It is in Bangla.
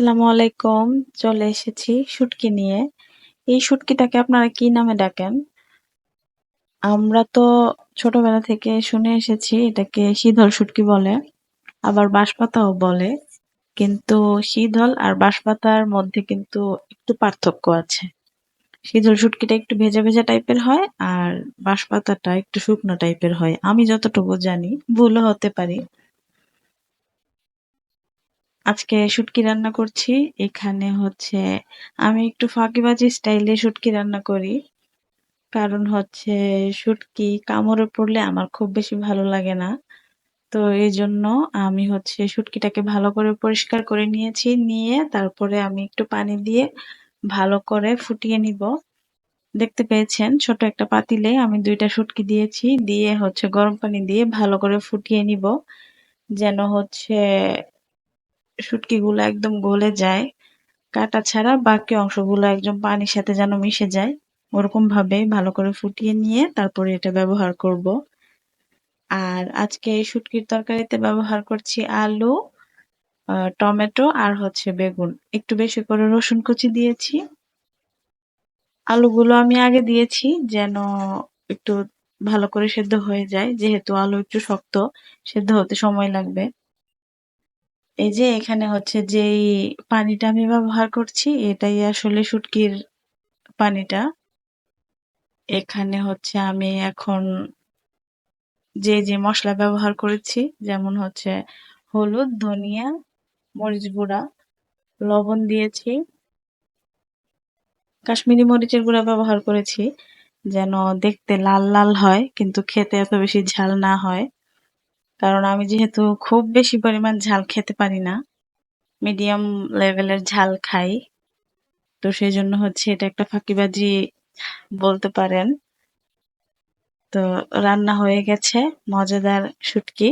আসসালামু আলাইকুম। চলে এসেছি শুটকি নিয়ে। এই শুটকিটাকে আপনারা কি নামে ডাকেন? আমরা তো ছোটবেলা থেকে শুনে এসেছি, এটাকে শীতল শুটকি বলে, আবার বাঁশপাতাও বলে। কিন্তু শীতল আর বাঁশপাতার মধ্যে কিন্তু একটু পার্থক্য আছে। শীতল শুটকিটা একটু ভেজা ভেজা টাইপের হয় আর বাঁশপাতাটা একটু শুকনো টাইপের হয়। আমি যতটুকু জানি, ভুলও হতে পারি। আজকে শুটকি রান্না করছি। এখানে হচ্ছে আমি একটু ফাঁকিবাজি স্টাইলে শুটকি রান্না করি। কারণ হচ্ছে শুটকি কামড়ে পড়লে আমার খুব বেশি ভালো লাগে না। তো এই জন্য আমি হচ্ছে শুটকিটাকে ভালো করে পরিষ্কার করে নিয়েছি। নিয়ে তারপরে আমি একটু পানি দিয়ে ভালো করে ফুটিয়ে নিব। দেখতে পেয়েছেন, ছোট একটা পাতিলে আমি দুইটা শুটকি দিয়েছি। দিয়ে হচ্ছে গরম পানি দিয়ে ভালো করে ফুটিয়ে নিব। যেন হচ্ছে শুটকিগুলো একদম গলে যায়। কাটা ছাড়া বাকি অংশগুলো একদম পানির সাথে যেন মিশে যায়। ওরকম ভাবে ভালো করে ফুটিয়ে নিয়ে তারপরে এটা ব্যবহার করব। আর আজকে এই শুটকির তরকারিতে ব্যবহার করছি আলু টমেটো আর হচ্ছে বেগুন। একটু বেশি করে রসুন কুচি দিয়েছি। আলুগুলো আমি আগে দিয়েছি যেন একটু ভালো করে সেদ্ধ হয়ে যায়। যেহেতু আলু একটু শক্ত, সেদ্ধ হতে সময় লাগবে। এই যে এখানে হচ্ছে যেই পানিটা আমি ব্যবহার করছি, এটাই আসলে শুটকির পানিটা। এখানে হচ্ছে আমি এখন যে যে মশলা ব্যবহার করেছি, যেমন হচ্ছে হলুদ, ধনিয়া, মরিচ গুঁড়া, লবণ দিয়েছি, কাশ্মীরি মরিচের গুঁড়া ব্যবহার করেছি, যেন দেখতে লাল লাল হয়, কিন্তু খেতে এত বেশি ঝাল না হয়। কারণ আমি যেহেতু খুব বেশি পরিমাণ ঝাল খেতে পারি না মিডিয়াম লেভেলের ঝাল খাই, তো সেই জন্য হচ্ছে এটা একটা ফাঁকিবাজি বলতে পারেন। তো রান্না হয়ে গেছে, মজাদার শুটকি।